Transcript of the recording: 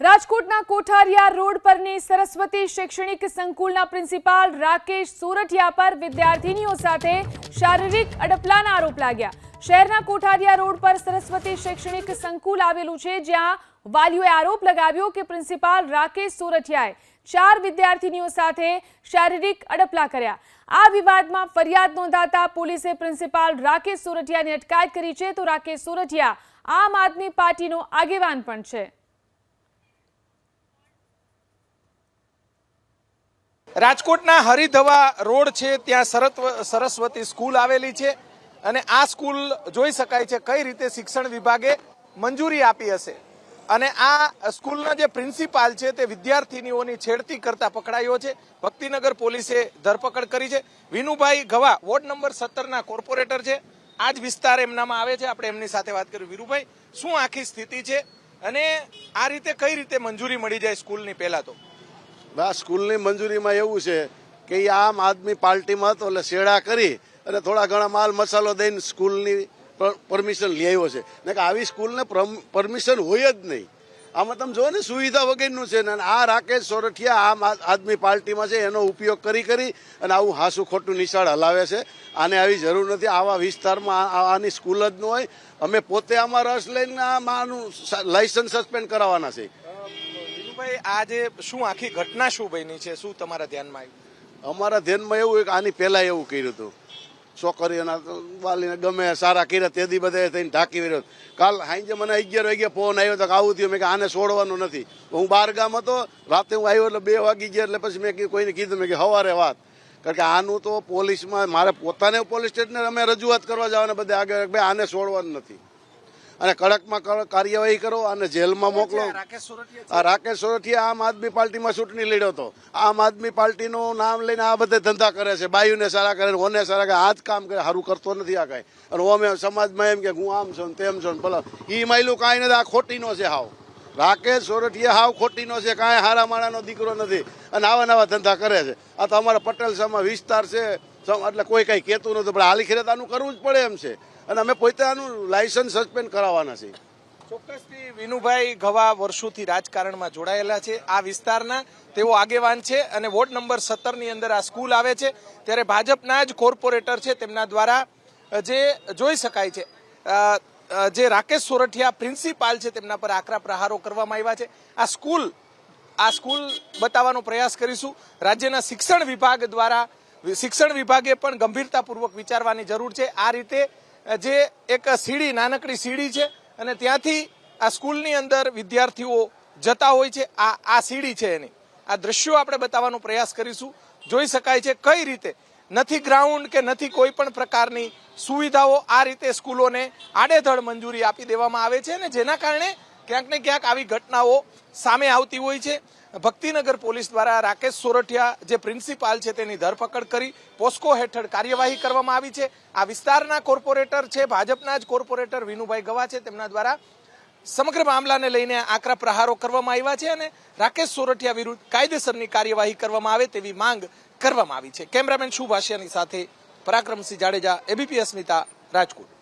રાજકોટના કોઠારિયા રોડ પરની સરસ્વતી શૈક્ષણિક સંકુલના પ્રિન્સિપાલ રાકેશ સોરઠિયા પર વિદ્યાર્થીનીઓ સાથે શારીરિક અડપલાના આરોપ લાગ્યા. શહેરના કોઠારિયા રોડ પર સરસ્વતી શૈક્ષણિક સંકુલ આવેલું છે, જ્યાં વાલીઓએ આરોપ લગાવ્યો કે પ્રિન્સિપાલ રાકેશ સોરઠિયાએ ચાર વિદ્યાર્થીનીઓ સાથે શારીરિક અડપલા કર્યા. આ વિવાદમાં ફરિયાદ નોંધાતા પોલીસે પ્રિન્સિપાલ રાકેશ સોરઠિયાની અટકાયત કરી છે, તો રાકેશ સોરઠિયા આમ આદમી પાર્ટીનો આગેવાન પણ છે. રાજકોટના હરિધવા રોડ છે, ત્યાં સરત્વ- સરસ્વતી સ્કૂલ આવેલી છે અને આ સ્કૂલ જોઈ શકાય છે કઈ રીતે શિક્ષણ વિભાગે મંજૂરી આપી હશે. અને આ સ્કૂલના જે પ્રિન્સિપાલ છે તે વિદ્યાર્થીનીઓની છેડતી કરતા પકડાયો છે. ભક્તિનગર પોલીસે ધરપકડ કરી છે. વિનુભાઈ ગવા વોર્ડ નંબર સત્તરના કોર્પોરેટર છે. આ જ વિસ્તાર એમનામાં આવે છે. આપણે એમની સાથે વાત કરી. વિરુભાઈ, શું આખી સ્થિતિ છે? અને આ રીતે કઈ રીતે મંજૂરી મળી જાય સ્કૂલની પહેલાં તો? આ સ્કૂલની મંજૂરીમાં એવું છે કે એ આમ આદમી પાર્ટીમાં હતો એટલે શેડા કરી અને થોડા ઘણા માલ મસાલો દઈને સ્કૂલની પરમિશન લઈ આવ્યો છે. ને કે આવી સ્કૂલને પરમિશન હોય જ નહીં. આમાં તમે જો ને, સુવિધા વગરનું છે ને આ રાકેશ સોરઠિયા આમ આદ- આદમી પાર્ટીમાં છે, એનો ઉપયોગ કરી કરી અને આવું હાસું ખોટું નિશાળ હલાવે છે. આને આવી જરૂર નથી. આવા વિસ્તારમાં આની સ્કૂલ જ ન હોય. અમે પોતે આમાં રસ લઈને આનું લાયસન્સ સસ્પેન્ડ કરાવવાના છે. વિનુભાઈ આજે શું આખી ઘટના શું બની છે? શું તમારા ધ્યાનમાં આવ્યું? અમારા ધ્યાનમાં એવું કે આની પહેલા એવું કર્યું હતું. છોકરીઓના વાલીને ગમે સારા કર્યા તેથી બધા થઈને ઢાંકી રહ્યો કાલ સાંજે મને અગિયાર વાગ્યા ફોન આવ્યો તો આવું થયું. મેં કે આને છોડવાનું નથી. હું બાર ગામ હતો. રાતે હું આવ્યો એટલે બે વાગી ગયા એટલે પછી મેં કોઈને કીધું મેં કે હવારે વાત. કારણ કે આનું તો પોલીસમાં, મારે પોતાને પોલીસ સ્ટેશને અમે રજૂઆત કરવા જવાના, બધે આગળ ભાઈ આને છોડવાનું નથી. અને કડકમાં કડક કાર્યવાહી કરો અને જેલમાં મોકલો. આ રાકેશ સોરઠિયા આમ આદમી પાર્ટીમાં ચૂંટણી લડ્યો હતો. આમ આદમી પાર્ટીનું નામ લઈને આ બધે ધંધા કરે છે. બાયુને સારા કરે ઓને સારા કરે આ જ કામ કરે. સારું કરતો નથી આ કાંઈ. અને ઓમે સમાજમાં એમ કે હું આમ છું તેમ છું ભલે એ માયલું કાંઈ નથી. આ ખોટીનો છે હાવ. રાકેશ સોરઠિયા હાવ ખોટીનો છે. કાંઈ હારા માણાનો દીકરો નથી. અને આવા નવા ધંધા કરે છે. આ તો અમારા પટેલ સમાજ વિસ્તાર છે. એટલે કોઈ કાંઈ કહેતું નથી. પણ હાલી ખેરે તો આનું કરવું જ પડે એમ છે. અને અમે પોતાનું લાયસન્સ સસ્પેન્ડ કરાવવાના છીએ. ચોક્કસથી વિનુભાઈ ગવા વર્ષોથી રાજકારણમાં જોડાયેલા છે. આ વિસ્તારના તેઓ આગેવાન છે અને વોર્ડ નંબર સત્તરની અંદર આ સ્કૂલ આવે છે. ત્યારે ભાજપના જ કોર્પોરેટર છે તેમના દ્વારા જે જોઈ શકાય છે. જે રાકેશ સોરઠિયા પ્રિન્સિપાલ છે તેમના પર આકરા પ્રહારો કરવામાં આવ્યા છે. આ સ્કૂલ આ સ્કૂલ બતાવવાનો પ્રયાસ કરીશું. રાજ્યના શિક્ષણ વિભાગ દ્વારા, શિક્ષણ વિભાગે પણ ગંભીરતાપૂર્વક વિચારવાની જરૂર છે. આ રીતે જે એક સીડી, નાનકડી સીડી છે અને ત્યાંથી આ સ્કૂલની અંદર વિદ્યાર્થીઓ જતા હોય છે. આ આ સીડી છે એની. આ દ્રશ્યો આપણે બતાવવાનો પ્રયાસ કરીશું. જોઈ શકાય છે કઈ રીતે નથી ગ્રાઉન્ડ કે નથી કોઈ પણ પ્રકારની સુવિધાઓ આ રીતે સ્કૂલોને આડેધડ મંજૂરી આપી દેવામાં આવે છે અને જેના કારણે ક્યાંક ને ક્યાંક આવી ઘટનાઓ સામે આવતી હોય છે. ભક્તિનગર પોલીસ દ્વારા રાકેશ સોરઠિયા જે પ્રિન્સિપાલ છે તેની ધરપકડ કરી, પોસ્કો હેઠળ કાર્યવાહી કરવામાં આવી છે. આ વિસ્તારના કોર્પોરેટર છે, ભાજપના જ કોર્પોરેટર વિનુભાઈ ગવા છે, તેમના દ્વારા સમગ્ર મામલાને લઈને આકરા પ્રહારો કરવામાં આવ્યા છે અને રાકેશ સોરઠિયા વિરુદ્ધ કાયદેસરની કાર્યવાહી કરવામાં આવે તેવી માંગ કરવામાં આવી છે. કેમેરામેન શુભાષિયાની સાથે પરાક્રમસિંહ જાડેજા, એબીપી અસ્મિતા, રાજકોટ.